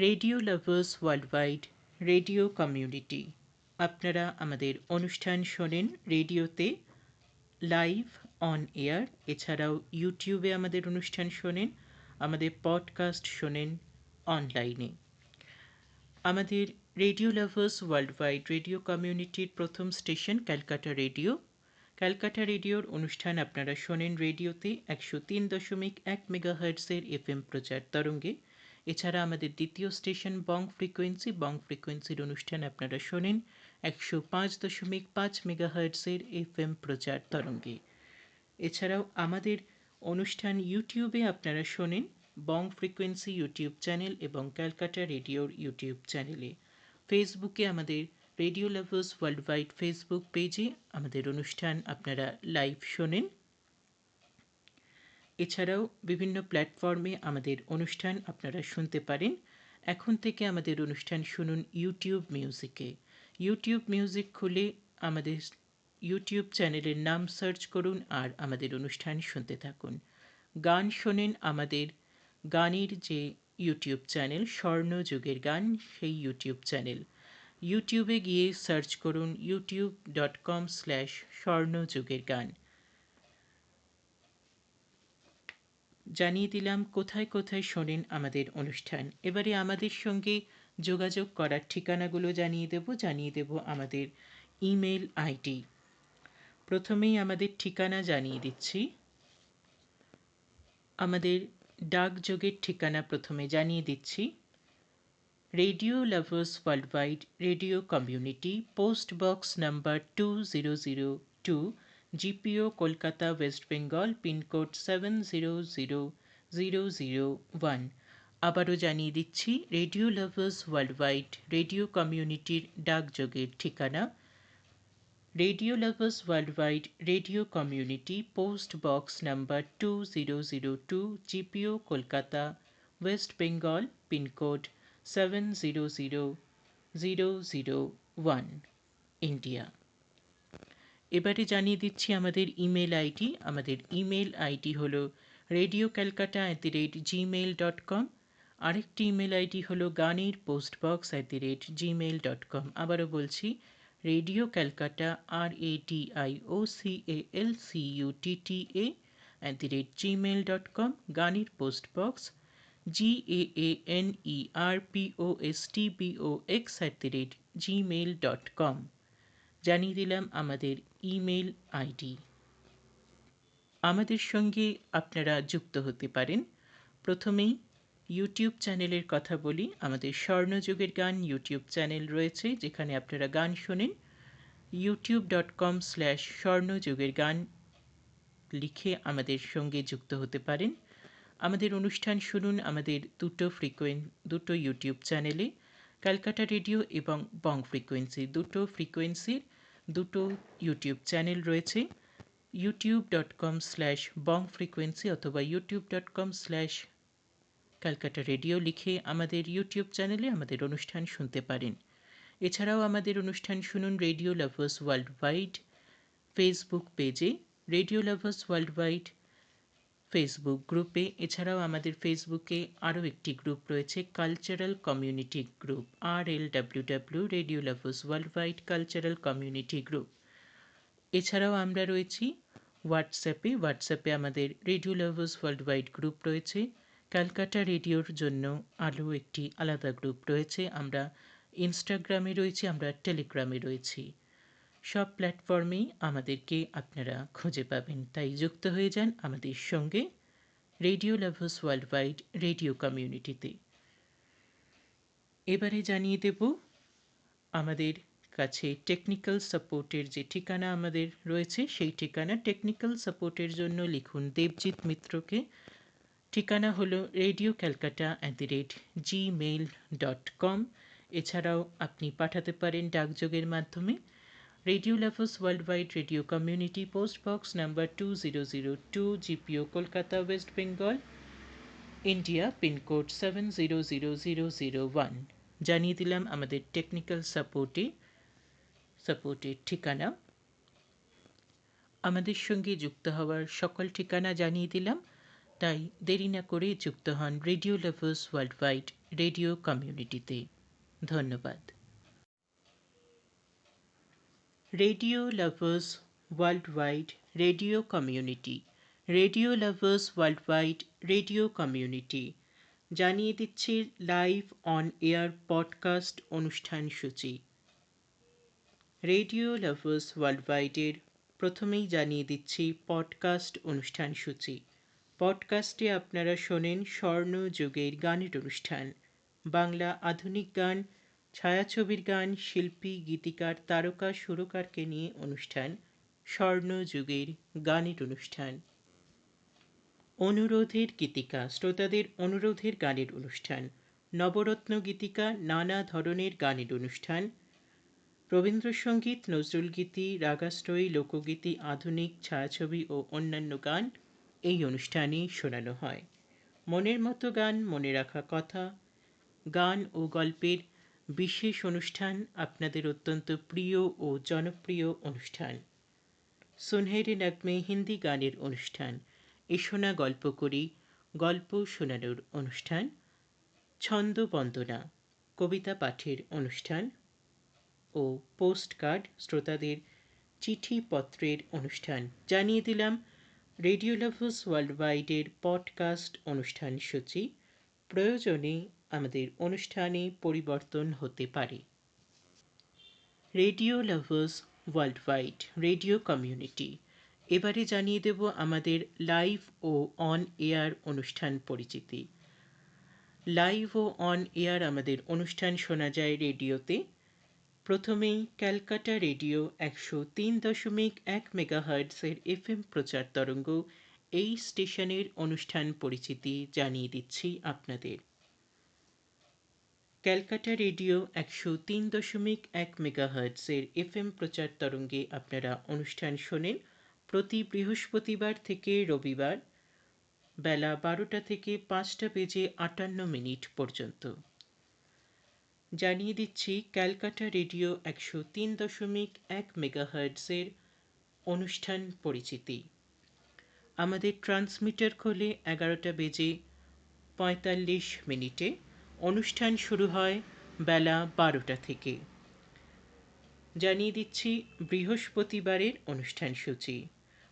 Radio lovers world wide radio community আপনারা আমাদের অনুষ্ঠান শোনেন রেডিওতে লাইভ অন এয়ার এছাড়াও ইউটিউবে আমাদের অনুষ্ঠান শোনেন, আমাদের পডকাস্ট শোনেন অনলাইনে আমাদের radio lovers world wide radio কমিউনিটির প্রথম স্টেশন ক্যালকাটা রেডিও। ক্যালকাটা রেডিওর অনুষ্ঠান আপনারা শোনেন রেডিওতে একশো তিন দশমিক এক মেগা হার্টসের এফ এম প্রচার তরঙ্গে। এছাড়া আমাদের দ্বিতীয় স্টেশন বং ফ্রিকোয়েন্সি, বং ফ্রিকোয়েন্সির অনুষ্ঠান আপনারা শোনেন একশো পাঁচ দশমিক পাঁচ মেগা হার্টসের এফ এম প্রচার তরঙ্গে। এছাড়াও আমাদের অনুষ্ঠান ইউটিউবে আপনারা শোনেন বং ফ্রিকোয়েন্সি ইউটিউব চ্যানেল এবং ক্যালকাটা রেডিওর ইউটিউব চ্যানেলে। ফেসবুকে আমাদের radio lovers world wide Facebook পেজে আমাদের অনুষ্ঠান আপনারা লাইভ শোনেন। এছাড়াও বিভিন্ন প্ল্যাটফর্মে আমাদের অনুষ্ঠান আপনারা শুনতে পারেন। এখন থেকে আমাদের অনুষ্ঠান শুনুন ইউটিউব মিউজিকে ইউটিউব মিউজিক খুলে আমাদের ইউটিউব চ্যানেলের নাম সার্চ করুন আর আমাদের অনুষ্ঠান শুনতে থাকুন। গান শোনেন আমাদের গানের যে ইউটিউব চ্যানেল স্বর্ণযুগের গান, সেই ইউটিউব চ্যানেল ইউটিউবে গিয়ে সার্চ করুন ইউটিউব ডট কম স্ল্যাশ স্বর্ণযুগের গান। জানিয়ে দিলাম, কোথায় কোথায় শোনেন আমাদের অনুষ্ঠান। এবারে আমাদের সঙ্গে যোগাযোগ করার ঠিকানাগুলো জানিয়ে দেব জানিয়ে দেব আমাদের ইমেল আইডি। প্রথমেই আমাদের ঠিকানা জানিয়ে দিচ্ছি। আমাদের ডাকযোগের ঠিকানা প্রথমে জানিয়ে দিচ্ছি। Radio lovers world radio community, post box number two zero zero two GPO, Kolkata, West Bengal, pin code seven zero zero zero zero one. আবারও জানিয়ে দিচ্ছি, radio lovers world wide radio কমিউনিটির ডাকযোগের ঠিকানা। Radio lovers world wide radio community, post box number two zero zero two, GPO, Kolkata, West Bengal, pin code seven zero zero zero zero one, India. এবারে জানিয়ে দিচ্ছি আমাদের email ID. আমাদের email ID হল radio Calcutta at the rate Gmail dot com আরেকটি email ID হলো গানের post box at the rate Gmail dot com আবারও বলছি radio Calcutta R A D I O C A L C U T T A at the rate Gmail dot com গানের post box G A A N E R P O S T B O X at the rate Gmail dot com জানিয়ে দিলাম আমাদের email ID. আমাদের সঙ্গে আপনারা যুক্ত হতে পারেন। প্রথমেই ইউটিউব চ্যানেলের কথা বলি। আমাদের স্বর্ণযুগের গান ইউটিউব চ্যানেল রয়েছে, যেখানে আপনারা গান শোনেন। ইউটিউব ডট কম স্ল্যাশ স্বর্ণযুগের গান লিখে আমাদের সঙ্গে যুক্ত হতে পারেন। আমাদের অনুষ্ঠান শুনুন আমাদের দুটো ফ্রিকোয়েন দুটো ইউটিউব চ্যানেলে ক্যালকাটা রেডিও এবং বং ফ্রিকোয়েন্সি দুটো ফ্রিকোয়েন্সির দুটো ইউটিউব চ্যানেল রয়েছে। YouTube dot com slash bong frequency অথবা YouTube dot com slash Calcutta radio লিখে আমাদের ইউটিউব চ্যানেলে আমাদের অনুষ্ঠান শুনতে পারেন। এছাড়াও আমাদের অনুষ্ঠান শুনুন radio lovers world wide Facebook পেজে radio lovers world wide Facebook গ্রুপে। এছাড়াও আমাদের ফেসবুকে আরও একটি গ্রুপ রয়েছে cultural community group R L W W radio lovers world wide cultural community group এছাড়াও আমরা রয়েছি হোয়াটসঅ্যাপে হোয়াটসঅ্যাপে আমাদের radio lovers world wide group রয়েছে। ক্যালকাটা রেডিওর জন্য আরও একটি আলাদা গ্রুপ রয়েছে। আমরা ইনস্টাগ্রামে রয়েছি, আমরা টেলিগ্রামে রয়েছি। সব প্ল্যাটফর্মেই আমাদেরকে আপনারা খুঁজে পাবেন। তাই যুক্ত হয়ে যান আমাদের সঙ্গে radio lovers world wide radio কমিউনিটিতে। এবারে জানিয়ে দেব, আমাদের কাছে টেকনিক্যাল সাপোর্টের যে ঠিকানা আমাদের রয়েছে, সেই ঠিকানা টেকনিক্যাল সাপোর্টের জন্য লিখুন দেবজিৎ মিত্রকে। ঠিকানা হলো radio Calcutta at the rate Gmail dot com. এছাড়াও আপনি পাঠাতে পারেন ডাকযোগের মাধ্যমে। Radio lovers world wide radio community post box number two zero zero two GPO Kolkata west Bengal India pin code seven zero zero zero zero one জানিয়ে দিলাম আমাদের technical সাপোর্টে সাপোর্টের ঠিকানা আমাদের সঙ্গে যুক্ত হওয়ার সকল ঠিকানা জানিয়ে দিলাম তাই দেরি না করে যুক্ত হন radio lovers world wide radio কমিউনিটিতে ধন্যবাদ lovers world wide radio community radio lovers world wide radio community জানিয়ে দিচ্ছি লাইভ অন এয়ার পডকাস্ট অনুষ্ঠান সূচি। রেডিও লাভার্স ওয়ার্ল্ড ওয়াইডের প্রথমেই জানিয়ে দিচ্ছি পডকাস্ট অনুষ্ঠান সূচি। পডকাস্টে আপনারা শোনেন স্বর্ণ যুগের গানের অনুষ্ঠান। বাংলা আধুনিক গান ছায়াছবির গান, শিল্পী, গীতিকার, তারকা, সুরকারকে নিয়ে অনুষ্ঠান, স্বর্ণ যুগের গানের অনুষ্ঠান। অনুরোধের গীতিকা, শ্রোতাদের অনুরোধের গানের অনুষ্ঠান। নবরত্ন গীতিকা, নানা ধরনের গানের অনুষ্ঠান। রবীন্দ্রসঙ্গীত, নজরুল গীতি রাগাস্ট্রয়ী লোকগীতি, আধুনিক ছায়াছবি ও অন্যান্য গান এই অনুষ্ঠানে শোনানো হয়। মনের মতো গান, মনে রাখা কথা, গান ও গল্পের বিশেষ অনুষ্ঠান আপনাদের অত্যন্ত প্রিয় ও জনপ্রিয় অনুষ্ঠান। সুনহেরি নাগমে হিন্দি গানের অনুষ্ঠান। এসোনা গল্প করি, গল্প শোনানোর অনুষ্ঠান। ছন্দ বন্দনা, কবিতা পাঠের অনুষ্ঠান ও পোস্ট কার্ড শ্রোতাদের চিঠিপত্রের অনুষ্ঠান। জানিয়ে দিলাম, রেডিও লাভার্স ওয়ার্ল্ড ওয়াইডের পডকাস্ট অনুষ্ঠান সূচি। প্রয়োজনে আমাদের অনুষ্ঠানে পরিবর্তন হতে পারে। Radio lovers world wide radio community. এবারে জানিয়ে দেব আমাদের লাইভ ও অন এয়ার অনুষ্ঠান পরিচিতি। লাইভ ও অন এয়ার আমাদের অনুষ্ঠান শোনা যায় রেডিওতে। প্রথমেই ক্যালকাটা রেডিও একশো তিন দশমিক এক মেগাহার্টসের এফ এম প্রচার তরঙ্গ এই স্টেশনের অনুষ্ঠান পরিচিতি জানিয়ে দিচ্ছি আপনাদের। ক্যালকাটা রেডিও একশো তিন দশমিক এক মেগাহার্টসের এফ এম প্রচার তরঙ্গে আপনারা অনুষ্ঠান শোনেন প্রতি বৃহস্পতিবার থেকে রবিবার বেলা বারোটা থেকে পাঁচটা বেজে আটান্ন মিনিট পর্যন্ত। জানিয়ে দিচ্ছি, ক্যালকাটা রেডিও একশো তিন দশমিক এক মেগাহার্টসের অনুষ্ঠান পরিচিতি। আমাদের ট্রান্সমিটার খোলে এগারোটা বেজে পঁয়তাল্লিশ মিনিটে। অনুষ্ঠান শুরু হয় বেলা বারোটা থেকে। জানিয়ে দিচ্ছি, বৃহস্পতিবারের অনুষ্ঠান সূচি।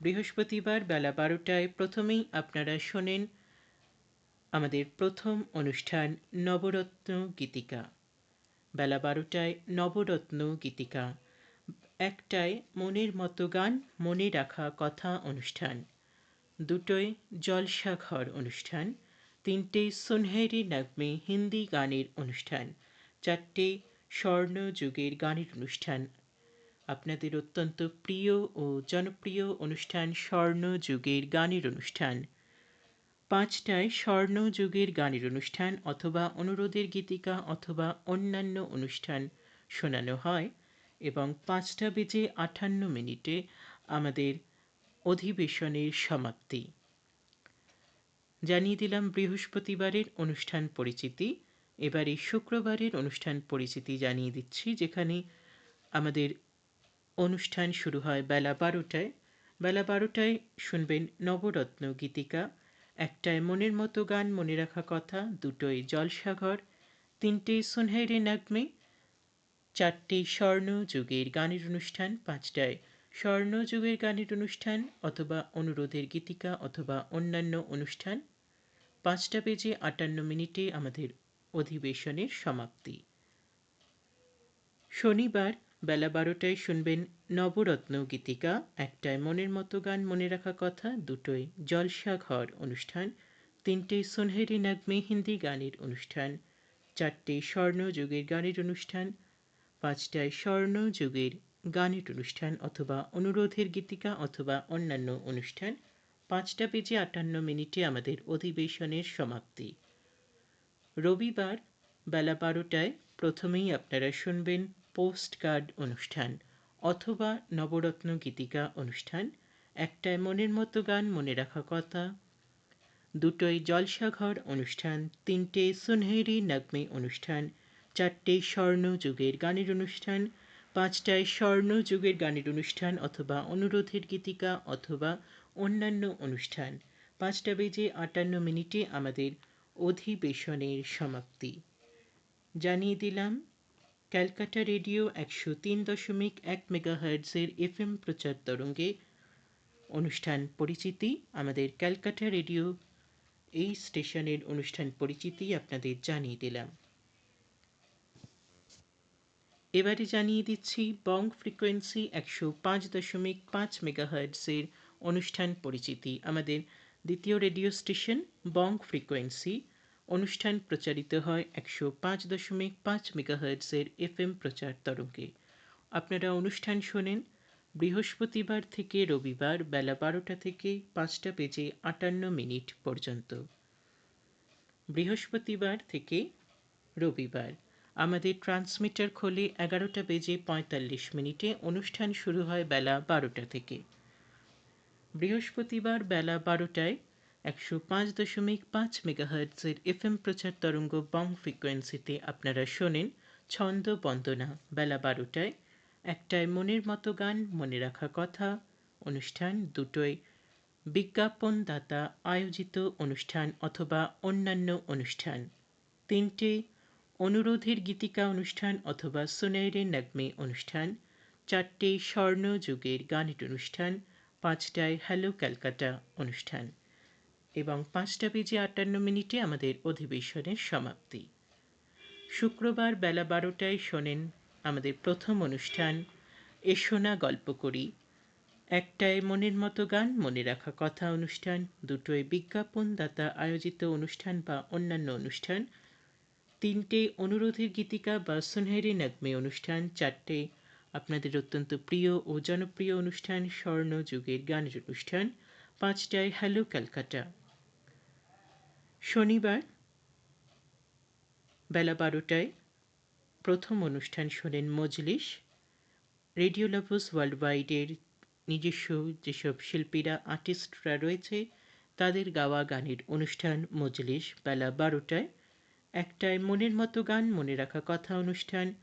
বৃহস্পতিবার বেলা বারোটায় প্রথমেই আপনারা শোনেন আমাদের প্রথম অনুষ্ঠান নবরত্ন গীতিকা। বেলা বারোটায় নবরত্ন গীতিকা। একটায় মনের মতো গান, মনে রাখা কথা অনুষ্ঠান। দুটোয় জলসাঘর অনুষ্ঠান। তিনটে সুনহেরি নাগমে হিন্দি গানের অনুষ্ঠান, চারটে স্বর্ণ যুগের গানের অনুষ্ঠান। আপনাদের অত্যন্ত প্রিয় ও জনপ্রিয় অনুষ্ঠান স্বর্ণ যুগের গানের অনুষ্ঠান। পাঁচটায় স্বর্ণ যুগের গানের অনুষ্ঠান অথবা অনুরোধের গীতিকা অথবা অন্যান্য অনুষ্ঠান শোনানো হয় এবং পাঁচটা বেজে আটান্ন মিনিটে আমাদের অধিবেশনের সমাপ্তি। জানিয়ে দিলাম বৃহস্পতিবারের অনুষ্ঠান পরিচিতি। এবারে শুক্রবারের অনুষ্ঠান পরিচিতি জানিয়ে দিচ্ছি, যেখানে আমাদের অনুষ্ঠান শুরু হয় বেলা বারোটায়। বেলা বারোটায় শুনবেন নবরত্ন গীতিকা, একটায় মনের মতো গান মনে রাখা কথা, দুটোয় জলসাঘর তিনটে সুনহেরে নাগমে চারটে স্বর্ণ যুগের গানের অনুষ্ঠান, পাঁচটায় স্বর্ণ যুগের গানের অনুষ্ঠান অথবা অনুরোধের গীতিকা অথবা অন্যান্য অনুষ্ঠান। পাঁচটা বেজে আটান্ন মিনিটে আমাদের অধিবেশনের সমাপ্তি। শনিবার বেলা বারোটায় শুনবেন নবরত্ন গীতিকা, একটায় মনের মতো গান মনে রাখা কথা, দুটোয় জলসা ঘর অনুষ্ঠান তিনটে সুনহেরি নাগমে হিন্দি গানের অনুষ্ঠান চারটে স্বর্ণ যুগের গানের অনুষ্ঠান, পাঁচটায় স্বর্ণ যুগের গানের অনুষ্ঠান অথবা অনুরোধের গীতিকা অথবা অন্যান্য অনুষ্ঠান, পাঁচটা বেজে আটান্ন মিনিটে আমাদের অধিবেশনের সমাপ্তি। রবিবার বেলা বারোটায় প্রথমেই আপনারা শুনবেন পোস্ট কার্ড অনুষ্ঠান অথবা নবরত্ন গীতিকা অনুষ্ঠান একটায় মনের মতো গান মনে রাখা কথা, দুটোই জলসাঘর অনুষ্ঠান, তিনটে সুনহেরি নগমে অনুষ্ঠান, চারটে স্বর্ণযুগের গানের অনুষ্ঠান পাঁচটায় স্বর্ণ যুগের গানের অনুষ্ঠান অথবা অনুরোধের গীতিকা অথবা অন্যান্য অনুষ্ঠান। পাঁচটা বেজে আটান্ন মিনিটে আমাদের অধিবেশনের সমাপ্তি। জানিয়ে দিলাম, ক্যালকাটা রেডিও একশো তিন দশমিক এক মেগাহার্টসের এফএম প্রচার তরঙ্গে অনুষ্ঠান পরিচিতি। আমাদের ক্যালকাটা রেডিও এই স্টেশনের অনুষ্ঠান পরিচিতি আপনাদের জানিয়ে দিলাম। এবারে জানিয়ে দিচ্ছি, বং ফ্রিকোয়েন্সি একশো পাঁচ দশমিক পাঁচ মেগাহার্টসের অনুষ্ঠান পরিচিতি। আমাদের দ্বিতীয় রেডিও স্টেশন, বং ফ্রিকোয়েন্সি। অনুষ্ঠান প্রচারিত হয় একশো পাঁচ দশমিক পাঁচ মেগাহার্টসের এফএম প্রচার তরঙ্গে। আপনারা অনুষ্ঠান শোনেন বৃহস্পতিবার থেকে রবিবার বেলা বারোটা থেকে পাঁচটা বেজে আটান্ন মিনিট পর্যন্ত। বৃহস্পতিবার থেকে রবিবার। আমাদের ট্রান্সমিটার খোলে এগারোটা বেজে পঁয়তাল্লিশ মিনিটে অনুষ্ঠান শুরু হয় বেলা বারোটা থেকে। বৃহস্পতিবার বেলা বারোটায় একশো পাঁচ দশমিক পাঁচ মেগাহার্টসের এফএম প্রচার তরঙ্গ বং ফ্রিকোয়েন্সিতে আপনারা শোনেন ছন্দ বন্দনা। বেলা বারোটায় একটায় মনের মতো গান, মনে রাখা কথা, অনুষ্ঠান দুটোয় বিজ্ঞাপনদাতা আয়োজিত অনুষ্ঠান অথবা অন্যান্য অনুষ্ঠান। তিনটে অনুরোধের গীতিকা অনুষ্ঠান অথবা সোনেরে নগমে অনুষ্ঠান, চারটে স্বর্ণ যুগের গানের অনুষ্ঠান, পাঁচটায় হ্যালো ক্যালকাটা অনুষ্ঠান এবং পাঁচটা বেজে আটান্ন মিনিটে আমাদের অধিবেশনের সমাপ্তি। শুক্রবার বেলা বারোটায় শোনেন আমাদের প্রথম অনুষ্ঠান এসোনা গল্প করি। একটায় মনের মতো গান, মনে রাখা কথা অনুষ্ঠান, দুটোয় বিজ্ঞাপনদাতা আয়োজিত অনুষ্ঠান বা অন্যান্য অনুষ্ঠান তিনটে অনুরোধের গীতিকা বা সুনহেরি নগমে অনুষ্ঠান, চারটে আপনাদের অত্যন্ত প্রিয় ও জনপ্রিয় অনুষ্ঠান, স্বর্ণ যুগের গানের অনুষ্ঠান, পাঁচটায় হ্যালো ক্যালকাটা। শনিবার বেলা বারোটায় প্রথম অনুষ্ঠান শোনেন মজলিস, রেডিও লাভস ওয়ার্ল্ড ওয়াইডের নিজস্ব যেসব শিল্পীরা, আর্টিস্টরা রয়েছে, তাদের গাওয়া গানের অনুষ্ঠান মজলিস বেলা বারোটায়। একটায় মনের মতো গান মনে রাখা কথা অনুষ্ঠান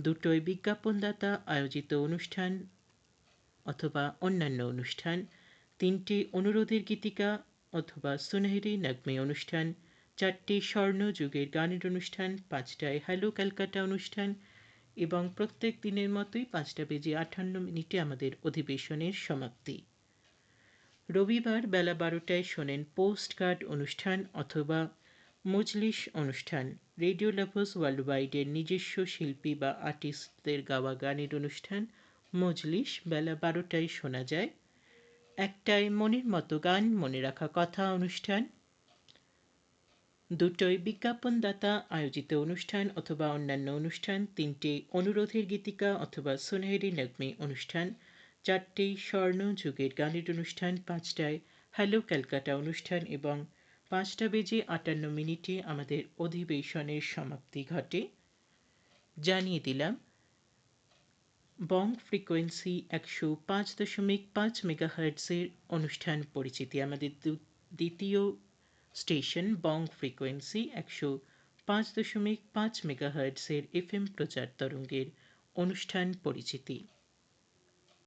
দুটোয় বিজ্ঞাপনদাতা আয়োজিত অনুষ্ঠান অথবা অন্যান্য অনুষ্ঠান, তিনটি অনুরোধের গীতিকা অথবা সুনহেরি নগমে অনুষ্ঠান, চারটি স্বর্ণ যুগের গানের অনুষ্ঠান, পাঁচটায় হ্যালো ক্যালকাটা অনুষ্ঠান এবং প্রত্যেক দিনের মতোই পাঁচটা বেজে আটান্ন মিনিটে আমাদের অধিবেশনের সমাপ্তি। রবিবার বেলা বারোটায় শোনেন পোস্ট কার্ড অনুষ্ঠান অথবা মজলিস অনুষ্ঠান। রেডিও লাভার্স ওয়ার্ল্ড ওয়াইডের নিজস্ব শিল্পী বা আর্টিস্টদের গাওয়া গানের অনুষ্ঠান মজলিস বেলা বারোটায় শোনা যায়। একটায় মনের মতো গান, মনে রাখা কথা অনুষ্ঠান। দুটোই বিজ্ঞাপনদাতা আয়োজিত অনুষ্ঠান অথবা অন্যান্য অনুষ্ঠান। তিনটে অনুরোধের গীতিকা অথবা সোনেহেরি নগমে অনুষ্ঠান। চারটি স্বর্ণ যুগের গানের অনুষ্ঠান। পাঁচটায় হ্যালো ক্যালকাটা অনুষ্ঠান এবং পাঁচটা বেজে আটান্ন মিনিটে আমাদের অধিবেশনের সমাপ্তি ঘটে। জানিয়ে দিলাম বং ফ্রিকোয়েন্সি একশো পাঁচ দশমিক পাঁচ মেগাহার্টসের অনুষ্ঠান পরিচিতি আমাদের দ্বিতীয় স্টেশন বং ফ্রিকোয়েন্সি একশো পাঁচ দশমিক পাঁচ মেগাহার্টসের এফএম প্রচার তরঙ্গের অনুষ্ঠান পরিচিতি।